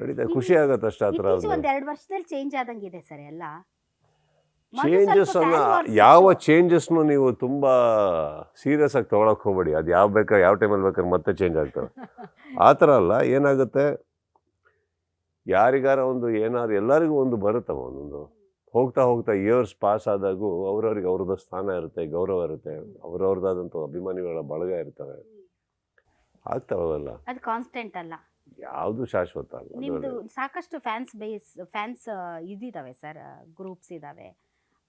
ನಡೀತಾ ಖುಷಿ ಆಗತ್ತೆ ಅಷ್ಟೇ ಆ ಥರ ಇತ್ತೀಚೆಗೆ ಒಂದ್ ಎರಡು ವರ್ಷದಲ್ಲಿ ಚೇಂಜ್ ಆದಂಗಿದೆ ಸರ್ ಎಲ್ಲ. ಮೊದ್ಲು ಸ್ವಲ್ಪ ಚೇಂಜಸ್ ಅನ್ನ ಯಾವ. ಚೇಂಜಸ್ನು ನೀವು ತುಂಬಾ ಸೀರಿಯಸ್ ಆಗಿ ತಗೊಳಕ್ ಹೋಗ್ಬೇಡಿ. ಅದು ಯಾವ ಬೇಕಾದ್ರೆ ಯಾವ ಟೈಮಲ್ಲಿ ಬೇಕಾದ್ರೆ ಮತ್ತೆ ಚೇಂಜ್ ಆಗ್ತವೆ. ಆ ಥರ ಅಲ್ಲ ಏನಾಗುತ್ತೆ? ಯಾರಿಗಾರ ಒಂದು ಏನಾದ್ರು ಎಲ್ಲರಿಗೂ ಒಂದು ಬರುತ್ತೆ ಒಂದೊಂದು. ಹೋಗ್ತಾ ಹೋಗ್ತಾ ಇಯರ್ಸ್ ಪಾಸ್ ಆದಾಗೂ ಅವ್ರವ್ರಿಗೆ ಅವ್ರದ್ದು ಸ್ಥಾನ ಇರುತ್ತೆ ಗೌರವ ಇರುತ್ತೆ ಅವ್ರವ್ರದ್ದಾದಂಥ ಅಭಿಮಾನಿಗಳ ಬಳಗ ಇರ್ತವೆ. ಆಗ್ತಾವಲ್ಲ. ಅದು ಕಾನ್ಸ್ಟೆಂಟ್ ಅಲ್ಲ. ಯಾವುದು ಶಾಶ್ವತ ಅಲ್ಲ ನಿಮ್ದು. ಸಾಕಷ್ಟು ಫ್ಯಾನ್ಸ್ ಬೇಸ್ ಫ್ಯಾನ್ಸ್ ಇದಾವೆ ಸರ್ ಗ್ರೂಪ್ಸ್ ಇದ್ದಾವೆ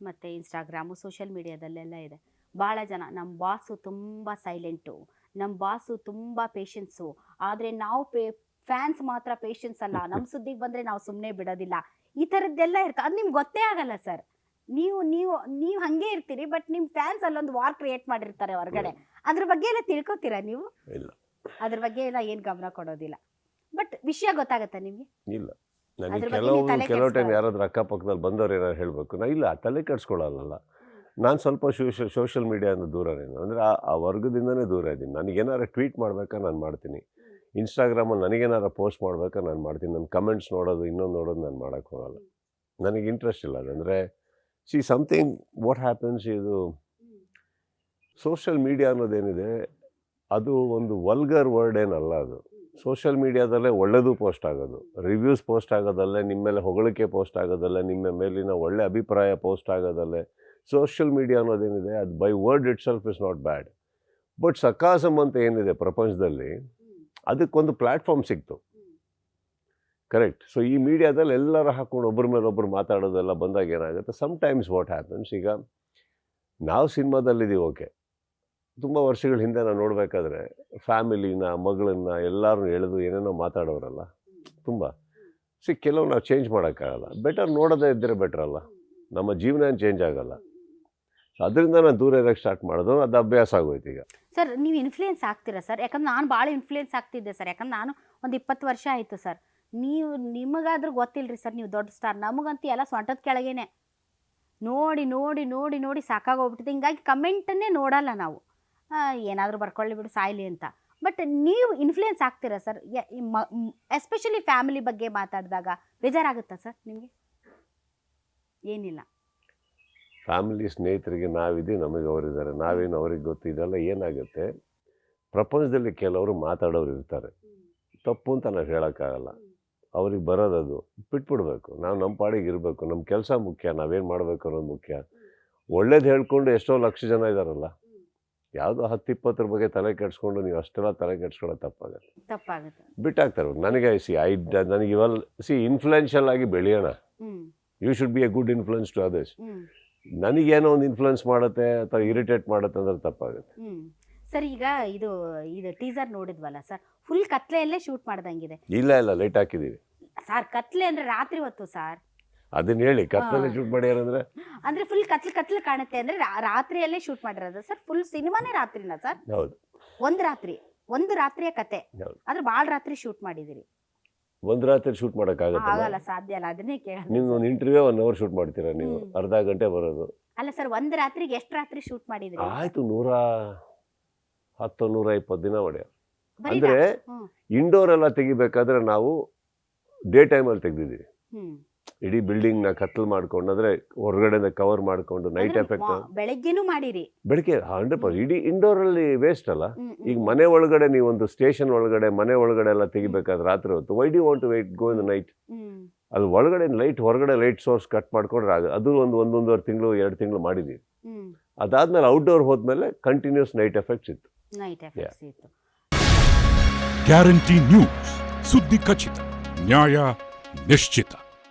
ಮತ್ತೆ ಇನ್ಸ್ಟಾಗ್ರಾಮು ಸೋಷಿಯಲ್ ಮೀಡಿಯಾದಲ್ಲೆಲ್ಲ ಇದೆ. ಭಾಳ ಜನ ನಮ್ಮ ಬಾಸು ತುಂಬ ಸೈಲೆಂಟು. ನಮ್ಮ ಬಾಸು ತುಂಬ ಪೇಷನ್ಸು. ಆದರೆ ನಾವು ಪೇ ಫ್ಯಾನ್ಸ್ ಮಾತ್ರ ಪೇಷನ್ಸ್ ಅಲ್ಲ. ನಮ್ಮ ಸುದ್ದಿಗೆ ಬಂದರೆ ನಾವು ಸುಮ್ಮನೆ ಬಿಡೋದಿಲ್ಲ. ಈ ಥರದ್ದೆಲ್ಲ ಇರ್ತ ಅದು ನಿಮ್ಗೆ ಗೊತ್ತೇ ಆಗಲ್ಲ ಸರ್. ನೀವು ನೀವು ನೀವು ಹಾಗೆ ಇರ್ತೀರಿ ಬಟ್ ನಿಮ್ಮ ಫ್ಯಾನ್ಸ್ ಅಲ್ಲೊಂದು ವಾರ್ ಕ್ರಿಯೇಟ್ ಮಾಡಿರ್ತಾರೆ ಹೊರಗಡೆ. ಅದ್ರ ಬಗ್ಗೆ ಎಲ್ಲ ತಿಳ್ಕೊತೀರಾ ನೀವು? ಇಲ್ಲ. ಅದ್ರ ಬಗ್ಗೆ ಎಲ್ಲ ಏನು ಗಮನ ಕೊಡೋದಿಲ್ಲ. ಬಟ್ ವಿಷಯ ಗೊತ್ತಾಗತ್ತಾ ನಿಮಗೆ? ಇಲ್ಲ. ಅದ್ರ ನನಗೆ ಬಗ್ಗೆ ಕೆಲವು ನೀವು ತಲೆ ಕೆಲವು ಟೈಮ್ ಯಾರಾದರೂ ಯಾರಾದ್ರೂ ಅಕ್ಕಪಕ್ಕದಲ್ಲಿ ಬಂದವ್ರು ಏನಾದ್ರು ಹೇಳಬೇಕು. ನಾ ಇಲ್ಲ ತಲೆ ಕೆಡ್ಸ್ಕೊಳ್ಳಲ್ಲ ನಾನು ಸ್ವಲ್ಪ ಸೋಷಿಯಲ್ ಸೋಷಿಯಲ್ ಮೀಡಿಯಾದಿಂದ ದೂರನೇ ಅಂದರೆ ಆ ಆ ವರ್ಗದಿಂದನೇ ದೂರ ಇದ್ದೀನಿ. ನನಗೇನಾರು ಟ್ವೀಟ್ ಮಾಡ್ಬೇಕಾ ನಾನು ಮಾಡ್ತೀನಿ. ಇನ್ಸ್ಟಾಗ್ರಾಮಲ್ಲಿ ನನಗೇನಾರು ಪೋಸ್ಟ್ ಮಾಡ್ಬೇಕಾ ನಾನು ಮಾಡ್ತೀನಿ. ನನ್ನ ಕಮೆಂಟ್ಸ್ ನೋಡೋದು ಇನ್ನೊಂದು ನೋಡೋದು ನಾನು ಮಾಡೋಕ್ಕೆ ಹೋಗಲ್ಲ. ನನಗೆ ಇಂಟ್ರೆಸ್ಟ್ ಇಲ್ಲ ಅದಂದರೆ ಸಿ ಸಮಥಿಂಗ್ ವಾಟ್ ಹ್ಯಾಪನ್ಸ್ ಇದು ಸೋಷಿಯಲ್ ಮೀಡಿಯಾ ಅನ್ನೋದೇನಿದೆ ಅದು ಒಂದು ವಲ್ಗರ್ ವರ್ಡ್ ಏನಲ್ಲ ಅದು. ಸೋಷಿಯಲ್ ಮೀಡಿಯಾದಲ್ಲೇ ಒಳ್ಳೆಯದು ಪೋಸ್ಟ್ ಆಗೋದು. ರಿವ್ಯೂಸ್ ಪೋಸ್ಟ್ ಆಗೋದಲ್ಲೇ ನಿಮ್ಮ ಮೇಲೆ ಹೊಗಳಿಕೆ ಪೋಸ್ಟ್ ಆಗೋದಲ್ಲೇ ನಿಮ್ಮ ಮೇಲಿನ ಒಳ್ಳೆ ಅಭಿಪ್ರಾಯ ಪೋಸ್ಟ್ ಆಗೋದಲ್ಲೇ ಸೋಷಿಯಲ್ ಮೀಡಿಯಾ ಅನ್ನೋದೇನಿದೆ, ಅದು by word itself is not bad. But sarcasm ಅಂತ ಏನಿದೆ ಪ್ರಪಂಚದಲ್ಲಿ, ಅದಕ್ಕೊಂದು ಪ್ಲ್ಯಾಟ್ಫಾರ್ಮ್ ಸಿಕ್ತು. ಕರೆಕ್ಟ್. ಸೊ ಈ ಮೀಡಿಯಾದಲ್ಲಿ ಎಲ್ಲರೂ ಹಾಕೊಂಡು ಒಬ್ಬರ ಮೇಲೆ ಒಬ್ಬರು ಮಾತಾಡೋದೆಲ್ಲ ಬಂದಾಗ ಏನಾಗುತ್ತೆ? ಸಮ್ ಟೈಮ್ಸ್ ವಾಟ್ ಹ್ಯಾಪನ್ಸ್ ಈಗ ನಾವು ಸಿನಿಮಾದಲ್ಲಿದ್ದೀವಿ ಓಕೆ ತುಂಬ ವರ್ಷಗಳ ಹಿಂದೆ ನಾವು ನೋಡಬೇಕಾದ್ರೆ ಫ್ಯಾಮಿಲಿನ, ಮಗಳನ್ನ ಎಲ್ಲರೂ ಎಳೆದು ಏನೇನೋ ಮಾತಾಡೋರಲ್ಲ. ತುಂಬ. ಸಿ ಕೆಲವು ನಾವು ಚೇಂಜ್ ಮಾಡೋಕ್ಕಾಗಲ್ಲ. ಬೆಟರ್ ನೋಡೋದೇ ಇದ್ದರೆ ಅಲ್ಲ. ನಮ್ಮ ಜೀವನ ಚೇಂಜ್ ಆಗಲ್ಲ. ಅದರಿಂದ ನಾನು ದೂರ ಇರೋಕ್ಕೆ ಸ್ಟಾರ್ಟ್ ಮಾಡೋದು ಅದು ಅಭ್ಯಾಸ ಆಗೋಯ್ತು ಈಗ. ಸರ್, ನೀವು ಇನ್ಫ್ಲೂಯೆನ್ಸ್ ಆಗ್ತೀರಾ ಸರ್? ಯಾಕಂದ್ರೆ ನಾನು ಭಾಳ ಇನ್ಫ್ಲೂಯೆನ್ಸ್ ಆಗ್ತಿದ್ದೆ ಸರ್. ಯಾಕಂದ್ರೆ ನಾನು ಒಂದು ಇಪ್ಪತ್ತು ವರ್ಷ ಆಯಿತು ಸರ್. ನೀವು, ನಿಮಗಾದ್ರೂ ಗೊತ್ತಿಲ್ಲರಿ ಸರ್, ನೀವು ದೊಡ್ಡ ಸ್ಟಾರ್ ನಮಗಂತೂ ಎಲ್ಲ ಸೊಂಟದ ಕೆಳಗೇನೆ. ನೋಡಿ ನೋಡಿ ನೋಡಿ ನೋಡಿ ಸಾಕಾಗೋಗ್ಬಿಟ್ಟಿದೆ. ಹಿಂಗಾಗಿ ಕಮೆಂಟನ್ನೇ ನೋಡಲ್ಲ ನಾವು. ಏನಾದರೂ ಬರ್ಕೊಳ್ಳಿ ಬಿಡು, ಸಾಯ್ಲಿ ಅಂತ. ಬಟ್ ನೀವು ಇನ್ಫ್ಲೂಯೆನ್ಸ್ ಆಗ್ತೀರಾ ಸರ್ ಎಸ್ಪೆಷಲಿ ಫ್ಯಾಮಿಲಿ ಬಗ್ಗೆ ಮಾತಾಡಿದಾಗ ಬೇಜಾರಾಗುತ್ತಾ ಸರ್ ನಿಮಗೆ? ಏನಿಲ್ಲ. ಫ್ಯಾಮಿಲಿ ಸ್ನೇಹಿತರಿಗೆ ನಾವಿದ್ದೀವಿ, ನಮಗೆ ಅವರಿದ್ದಾರೆ. ನಾವೇನು ಅವ್ರಿಗೆ ಗೊತ್ತಿದೆಲ್ಲ ಏನಾಗುತ್ತೆ? ಪ್ರಪಂಚದಲ್ಲಿ ಕೆಲವರು ಮಾತಾಡೋರು ಇರ್ತಾರೆ. ತಪ್ಪು ಅಂತ ನಾವು ಹೇಳೋಕ್ಕಾಗಲ್ಲ. ಅವ್ರಿಗೆ ಬರೋದದು ಬಿಟ್ಬಿಡ್ಬೇಕು. ನಾವು ನಮ್ಮ ಪಾಡಿಗೆ ಇರಬೇಕು. ನಮ್ಮ ಕೆಲಸ ಮುಖ್ಯ, ನಾವೇನು ಮಾಡಬೇಕು ಅನ್ನೋದು ಮುಖ್ಯ. ಒಳ್ಳೇದು ಹೇಳ್ಕೊಂಡು ಎಷ್ಟೋ ಲಕ್ಷ ಜನ ಇದ್ದಾರಲ್ಲ ಯಾವುದೋ ಹತ್ತು ಇಪ್ಪತ್ತರ ಬಗ್ಗೆ ತಲೆ ಕೆಡ್ಸ್ಕೊಂಡು ನೀವು ಅಷ್ಟೆಲ್ಲ ತಲೆ ಕೆಡ್ಸ್ಕೊಳ್ಳೋ ತಪ್ಪಾಗತ್ತೆ ತಪ್ಪಾಗುತ್ತೆ. ಬಿಟ್ಟಾಗ್ತಾರೆ. ನನಗೆ ಸಿ ಐ ನನಗೆ ಇವೆಲ್ಲ ಸಿ ಇನ್ಫ್ಲುಯೆನ್ಷಿಯಲ್ ಆಗಿ ಬೆಳೆಯೋಣ. You should be a good influence to others ನನಗೇನೋ ಒಂದು ಇನ್ಫ್ಲುಯೆನ್ಸ್ ಮಾಡುತ್ತೆ ಅಥವಾ ಇರಿಟೇಟ್ ಮಾಡುತ್ತೆ ಅಂದ್ರೆ ತಪ್ಪಾಗುತ್ತೆ. ಸರ್ ಈಗ ಇದು ಇದು ಟೀಸರ್ ನೋಡಿದ್ವಲ್ಲ ಸರ್? ಫುಲ್ ಕತ್ಲೆಯಲ್ಲೇ ಶೂಟ್ ಮಾಡ್ದಂಗಿದೆ. ಇಲ್ಲ ಇಲ್ಲ ಲೈಟ್ ಹಾಕಿದೀವಿ ಸರ್ ಕತ್ಲೆ ಅಂದ್ರೆ ರಾತ್ರಿ ಹೊತ್ತು ಸರ್. ಅದನ್ನ ಹೇಳಿ ಕತ್ತಲೆ. ಶೂಟ್ ಮಾಡ್ಯಾರಂದ್ರೆ? ಅಂದ್ರೆ ಫುಲ್ ಕತ್ಲು ಕತ್ಲೆ ಕಾಣುತ್ತೆ ಅಂದ್ರೆ ರಾ- ರಾತ್ರಿಯಲ್ಲೇ ಶೂಟ್ ಮಾಡಿರೋದು ಸರ್ ಫುಲ್ ಸಿನಿಮಾನೇ ರಾತ್ರಿನ ಸರ್ ಹೌದು. ಒಂದು ರಾತ್ರಿ ಒಂದು ರಾತ್ರಿಯ ಕತೆ. ಹೌದು. ಆದ್ರೆ ಭಾಳ ರಾತ್ರಿ ಶೂಟ್ ಮಾಡಿದಿರಿ. ಒಂದ್ ರಾತ್ರಿ ಶೂಟ್ ಮಾಡಕ್ಕಾಗತ್ತಲ್ಲ? ಆಗಲ್ಲ ಸಾಧ್ಯ ಅಲ್ಲ ಅದನ್ನೇ ಕೇಳ ನೀವು ಒಂದು ಇಂಟರ್ವ್ಯೂ ಒನ್ ಅವರ್ ಶೂಟ್ ಮಾಡ್ತೀರಾ ನೀವು? ಹ್ಮ್. ಅರ್ಧ ಗಂಟೆ ಬರೋದು. ಅಲ್ಲ ಸರ್ ಒಂದ್ ರಾತ್ರಿಗೆ ಎಷ್ಟು ರಾತ್ರಿ ಶೂಟ್ ಮಾಡಿದ್ರಿ? ಆಯ್ತು ನೂರ ಹತ್ತು ನೂರ ಇಪ್ಪತ್ತು ದಿನ ಹೊಡೆಯ ಬರೀ ಅಂದ್ರೆ ಹ್ಮ್. ಇಂಡೋರ್ ಎಲ್ಲ ತೆಗಿಬೇಕಾದ್ರೆ ನಾವು ಡೇ ಟೈಮಲ್ಲಿ ತೆಗ್ದಿದ್ದೀವಿ ಹ್ಮ್. ಇಡೀ ಬಿಲ್ಡಿಂಗ್ನ ಕತ್ಲ್ ಮಾಡ್ಕೊಂಡು ಅಂದ್ರೆ ಹೊರಗಡೆ ಕವರ್ ಮಾಡ್ಕೊಂಡು ನೈಟ್ ಎಫೆಕ್ಟ್ ಬೆಳಗ್ಗೆನೂ ಮಾಡಿರಿ. ಬೆಳಗ್ಗೆ ಹಂಡ್ರೆಡ್ ಪರ್ಸೆಂಟ್ ಇಡೀ ಇಂಡೋರ್ ಅಲ್ಲಿ ವೇಸ್ಟ್ ಅಲ್ಲ. ಈಗ ಮನೆ ಒಳಗಡೆ ನೀವು ಒಂದು ಸ್ಟೇಷನ್ ಒಳಗಡೆ ಮನೆ ಒಳಗಡೆ ಎಲ್ಲ ತೆಗಿಬೇಕಾದ್ರೆ ರಾತ್ರಿ ಹೊತ್ತು why the want to wait go in night ಅದು ಅಲ್ಲಿ ಒಳಗಡೆ ಲೈಟ್ ಹೊರಗಡೆ ಲೈಟ್ ಸೋರ್ಸ್ ಕಟ್ ಮಾಡ್ಕೊಂಡ್ರೆ ಆಗ ಅದು ಒಂದು ಒಂದೊಂದುವರೆ ತಿಂಗಳು ಎರಡು ತಿಂಗಳು ಮಾಡಿದೀವಿ ಅದಾದ್ಮೇಲೆ ಔಟ್ಡೋರ್ ಹೋದ್ಮೇಲೆ ಕಂಟಿನ್ಯೂಸ್ ನೈಟ್ ಎಫೆಕ್ಟ್ಸ್ ಇತ್ತು. ನೈಟ್ ಎಫೆಕ್ಟ್ಸ್ ಇತ್ತು. ಗ್ಯಾರಂಟಿ ನ್ಯೂಸ್ ಸುದ್ದಿ ಖಚಿತ ನ್ಯಾಯ ನಿಶ್ಚಿತ.